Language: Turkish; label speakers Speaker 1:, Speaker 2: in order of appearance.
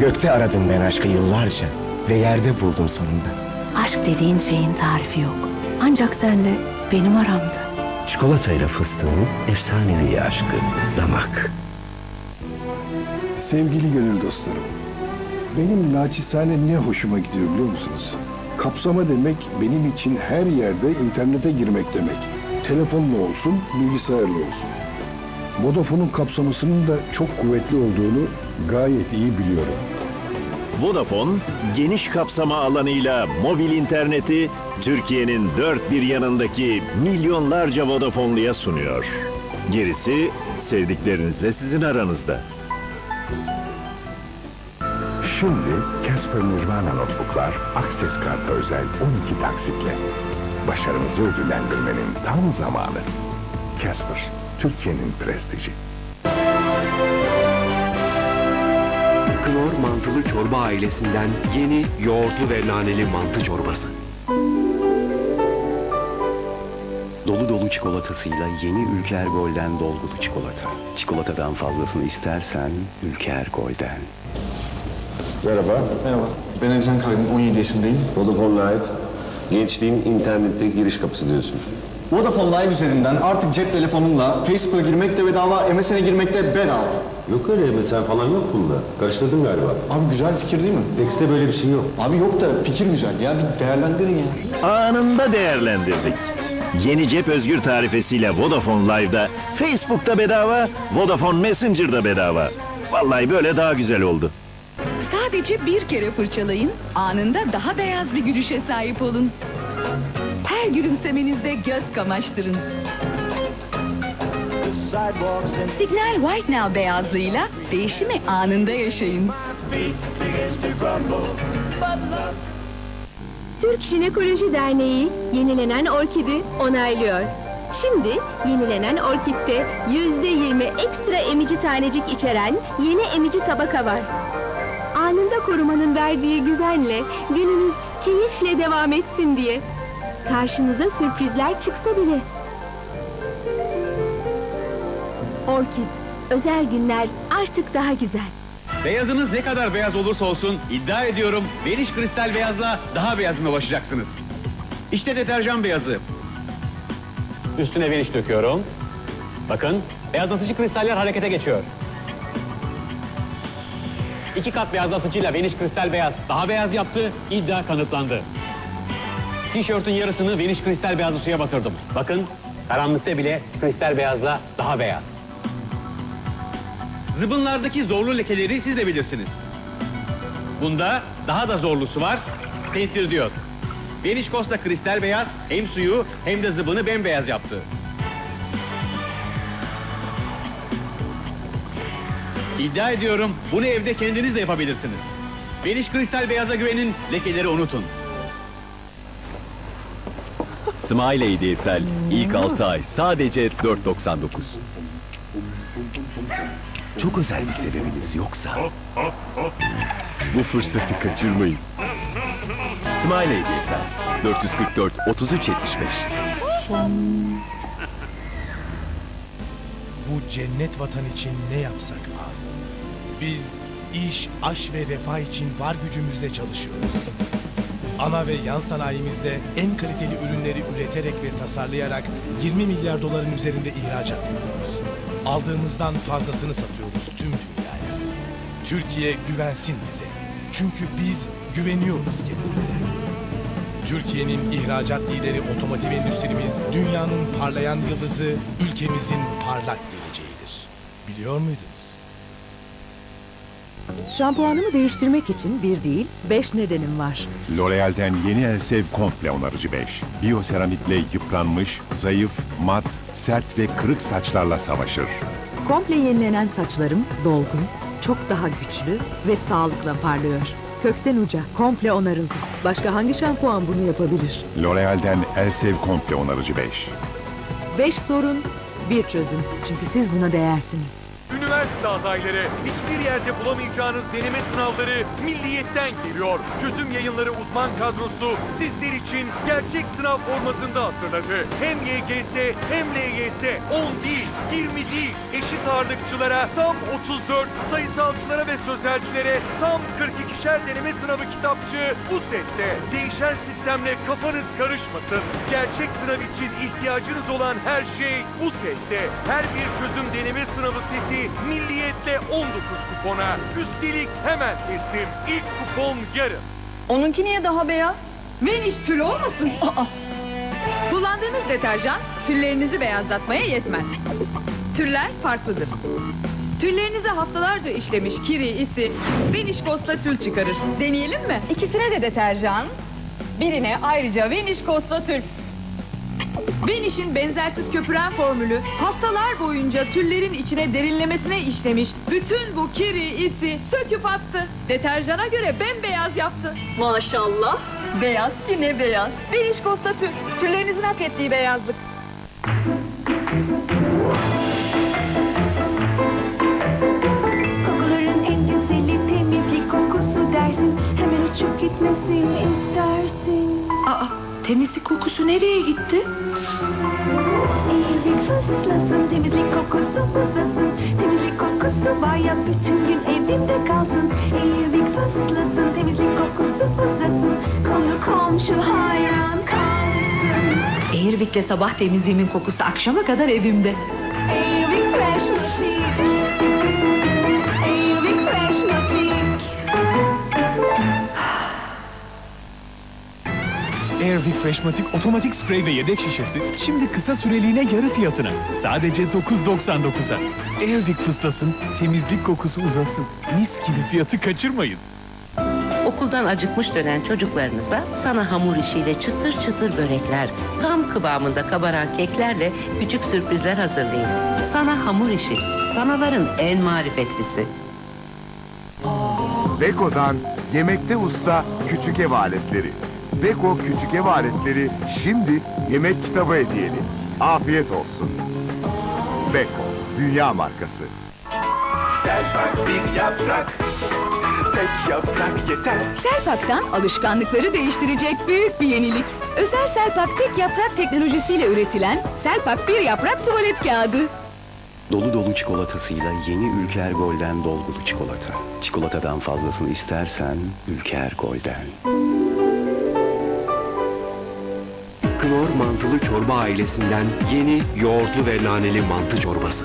Speaker 1: Gökte aradım ben aşkı yıllarca ve yerde buldum sonunda.
Speaker 2: Aşk dediğin şeyin tarifi yok. Ancak senle benim aramda.
Speaker 3: Çikolatayla fıstığın efsanevi aşkı, damak.
Speaker 4: Sevgili gönül dostlarım, benim naçizane niye hoşuma gidiyor biliyor musunuz? Kapsama demek benim için her yerde internete girmek demek. Telefonla olsun, bilgisayarla olsun. Vodafone'un kapsamasının da çok kuvvetli olduğunu gayet iyi biliyorum.
Speaker 5: Vodafone, geniş kapsama alanıyla mobil interneti Türkiye'nin dört bir yanındaki milyonlarca Vodafone'luya sunuyor. Gerisi sevdiklerinizle sizin aranızda.
Speaker 6: Şimdi Casper Nirvana notebooklar Access Kart'a özel 12 taksitle. Başarınızı ödüllendirmenin tam zamanı. Casper, Türkiye'nin prestiji.
Speaker 7: Knor mantılı çorba ailesinden yeni yoğurtlu ve naneli mantı çorbası. Dolu dolu çikolatasıyla yeni Ülker Golden dolgulu çikolata. Çikolatadan fazlasını istersen Ülker Golden.
Speaker 8: Merhaba,
Speaker 9: Merhaba, ben Ercan Kaygın, 17 yaşındayım.
Speaker 8: Vodafone Live. Gençliğin internette giriş kapısı diyorsun.
Speaker 9: Vodafone Live üzerinden artık cep telefonumla Facebook'a girmek de bedava, MSN'e girmek de bedava.
Speaker 8: Yok öyle mesela falan yok bunda. Karıştırdın galiba.
Speaker 9: Abi güzel fikir değil mi?
Speaker 8: Text'te böyle bir şey yok.
Speaker 9: Abi yok da fikir güzel ya, bir değerlendirin ya.
Speaker 5: Anında değerlendirdik. Yeni cep özgür tarifesiyle Vodafone Live'da, Facebook'ta bedava, Vodafone Messenger'da bedava. Vallahi böyle daha güzel oldu.
Speaker 10: Sadece bir kere fırçalayın, anında daha beyaz bir gülüşe sahip olun. Her gülümsemenizde göz kamaştırın. Signal White Now beyazlığıyla değişimi anında yaşayın.
Speaker 11: Türk Jinekoloji Derneği yenilenen orkidi onaylıyor. Şimdi yenilenen orkidde yüzde yirmi ekstra emici tanecik içeren yeni emici tabaka var. Anında korumanın verdiği güvenle gününüz keyifle devam etsin diye. Karşınıza sürprizler çıksa bile. Orkid, özel günler artık daha güzel.
Speaker 12: Beyazınız ne kadar beyaz olursa olsun iddia ediyorum Vanish kristal beyazla daha beyazına ulaşacaksınız. İşte deterjan beyazı. Üstüne Vanish döküyorum. Bakın beyazlatıcı kristaller harekete geçiyor. İki kat beyazlatıcıyla Vanish kristal beyaz daha beyaz yaptı. iddia kanıtlandı. Tişörtün yarısını Vanish kristal beyazlı suya batırdım. Bakın karanlıkta bile kristal beyazla daha beyaz. Zıbınlardaki zorlu lekeleri siz de bilirsiniz. Bunda daha da zorlusu var. Tentir diyor. Vanish Costa kristal beyaz hem suyu hem de zıbını bembeyaz yaptı. İddia ediyorum bunu evde kendiniz de yapabilirsiniz. Vanish kristal beyaza güvenin, lekeleri unutun.
Speaker 5: Smile HDSL ilk 6 ay sadece 4.99.
Speaker 3: Çok özel bir sebebiniz yoksa
Speaker 5: Bu fırsatı kaçırmayın. Smile HDSL 444 3375.
Speaker 13: Bu cennet vatan için ne yapsak az. Biz iş, aş ve refah için var gücümüzle çalışıyoruz. Ana ve yan sanayimizde en kaliteli ürünleri üreterek ve tasarlayarak 20 milyar doların üzerinde ihracat yapıyoruz. Aldığımızdan fazlasını satıyoruz tüm dünyaya. Türkiye güvensin bize. Çünkü biz güveniyoruz kendimize. Türkiye'nin ihracat lideri otomotiv endüstrimiz dünyanın parlayan yıldızı, ülkemizin parlak geleceğidir. Biliyor muydunuz?
Speaker 2: Şampuanımı değiştirmek için bir değil, beş nedenim var.
Speaker 6: L'Oreal'den yeni Elsev Komple Onarıcı 5. Biyoseramikle yıpranmış, zayıf, mat, sert ve kırık saçlarla savaşır.
Speaker 2: Komple yenilenen saçlarım dolgun, çok daha güçlü ve sağlıkla parlıyor. Kökten uca, komple onarıldı. Başka hangi şampuan bunu yapabilir?
Speaker 6: L'Oreal'den Elsev Komple Onarıcı 5.
Speaker 2: Beş sorun, bir çözüm. Çünkü siz buna değersiniz.
Speaker 14: Üniversite adayları. Hiçbir yerde bulamayacağınız deneme sınavları Milliyet'ten geliyor. Çözüm yayınları uzman kadrosu sizler için gerçek sınav formatında hazırladı. Hem YGS hem LYS 10 değil, 20 değil. Eşit ağırlıkçılara tam 34, sayısalcılara ve sözelcilere tam 42'şer deneme sınavı kitapçı bu sette. Değişen sistemle kafanız karışmasın. Gerçek sınav için ihtiyacınız olan her şey bu sette. Her bir çözüm deneme sınavı seti milliyetle 19 kupona. Üstelik hemen teslim. İlk kupon yarın.
Speaker 10: Onunki niye daha beyaz? Veniş tül olmasın? Aa. Kullandığınız deterjan tüllerinizi beyazlatmaya yetmez. Tüller farklıdır. Tüllerinize haftalarca işlemiş kiri, isi, Veniş Costa tül çıkarır. Deneyelim mi? İkisine de deterjan, birine ayrıca Veniş Costa tül. Veniş'in benzersiz köpüren formülü haftalar boyunca tüllerin içine derinlemesine işlemiş. Bütün bu kiri, isi söküp attı. Deterjana göre bembeyaz yaptı. Maşallah. Beyaz ki ne beyaz. Veniş Costa tül. Tüllerinizin hak ettiği beyazlık.
Speaker 15: Kokuların en güzeli temizlik kokusu dersin Hemen uçup
Speaker 10: Aa, temizlik kokusu nereye gitti?
Speaker 15: Evin fıslasın temizlik kokusu fıslasın. Temizlik kokusu ya bütün gün evinde kalsın. Evin fıslasın temizlik kokusu fıslasın. Konu komşu hayran kalsın.
Speaker 2: Airwick'le sabah temizliğimin kokusu akşama kadar evimde.
Speaker 15: Airwick Fresh Motif
Speaker 13: Airwick Freshmatic otomatik sprey ve yedek şişesi şimdi kısa süreliğine yarı fiyatına. Sadece 9.99'a. Airwick fıslasın, temizlik kokusu uzasın. Mis gibi fiyatı kaçırmayın.
Speaker 16: Okuldan acıkmış dönen çocuklarınıza sana hamur işiyle çıtır çıtır börekler, tam kıvamında kabaran keklerle küçük sürprizler hazırlayın. Sana hamur işi, sanaların en marifetlisi.
Speaker 6: Beko'dan yemekte usta küçük ev aletleri. Beko küçük ev aletleri şimdi yemek kitabı hediyeli. Afiyet olsun. Beko, dünya markası.
Speaker 14: Selpak bir yaprak. Tek yaprak yeter.
Speaker 10: Selpak'tan alışkanlıkları değiştirecek büyük bir yenilik. Özel Selpak tek yaprak teknolojisiyle üretilen Selpak bir yaprak tuvalet kağıdı.
Speaker 7: Dolu dolu çikolatasıyla yeni Ülker Golden dolgulu çikolata. Çikolatadan fazlasını istersen Ülker Golden.
Speaker 3: Knor mantılı çorba ailesinden yeni yoğurtlu ve naneli mantı çorbası.